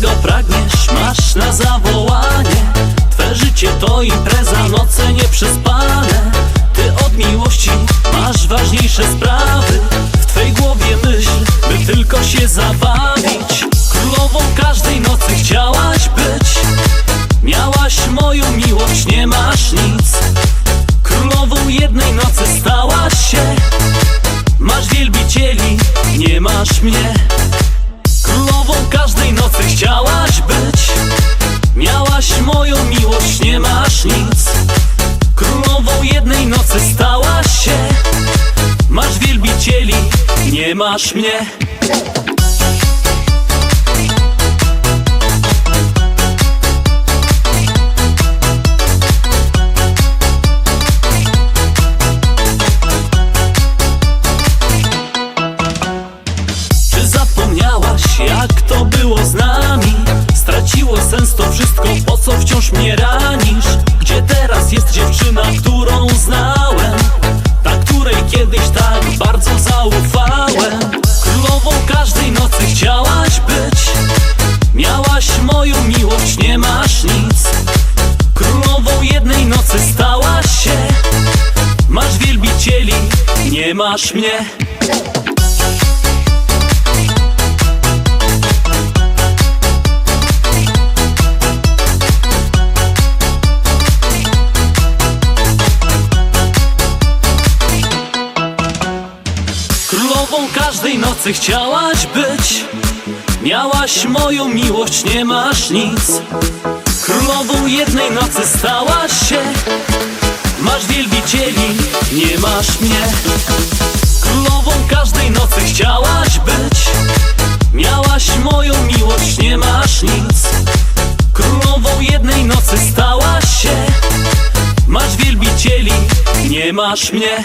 czego pragniesz, masz na zawołanie. Twe życie to impreza, noce nieprzespane. Ty od miłości masz ważniejsze sprawy. W twej głowie myśl, by tylko się zabawić. Królową każdej nocy chciałaś być. Miałaś moją miłość, nie masz nic. Królową jednej nocy stałaś się. Masz wielbicieli, nie masz mnie. Królową każdej nocy wielbicieli, nie masz mnie mnie? Królową każdej nocy chciałaś być. Miałaś moją miłość, nie masz nic. Królową jednej nocy stałaś się masz mnie? Królową każdej nocy chciałaś być. Miałaś moją miłość, nie masz nic. Królową jednej nocy stałaś się. Masz wielbicieli, nie masz mnie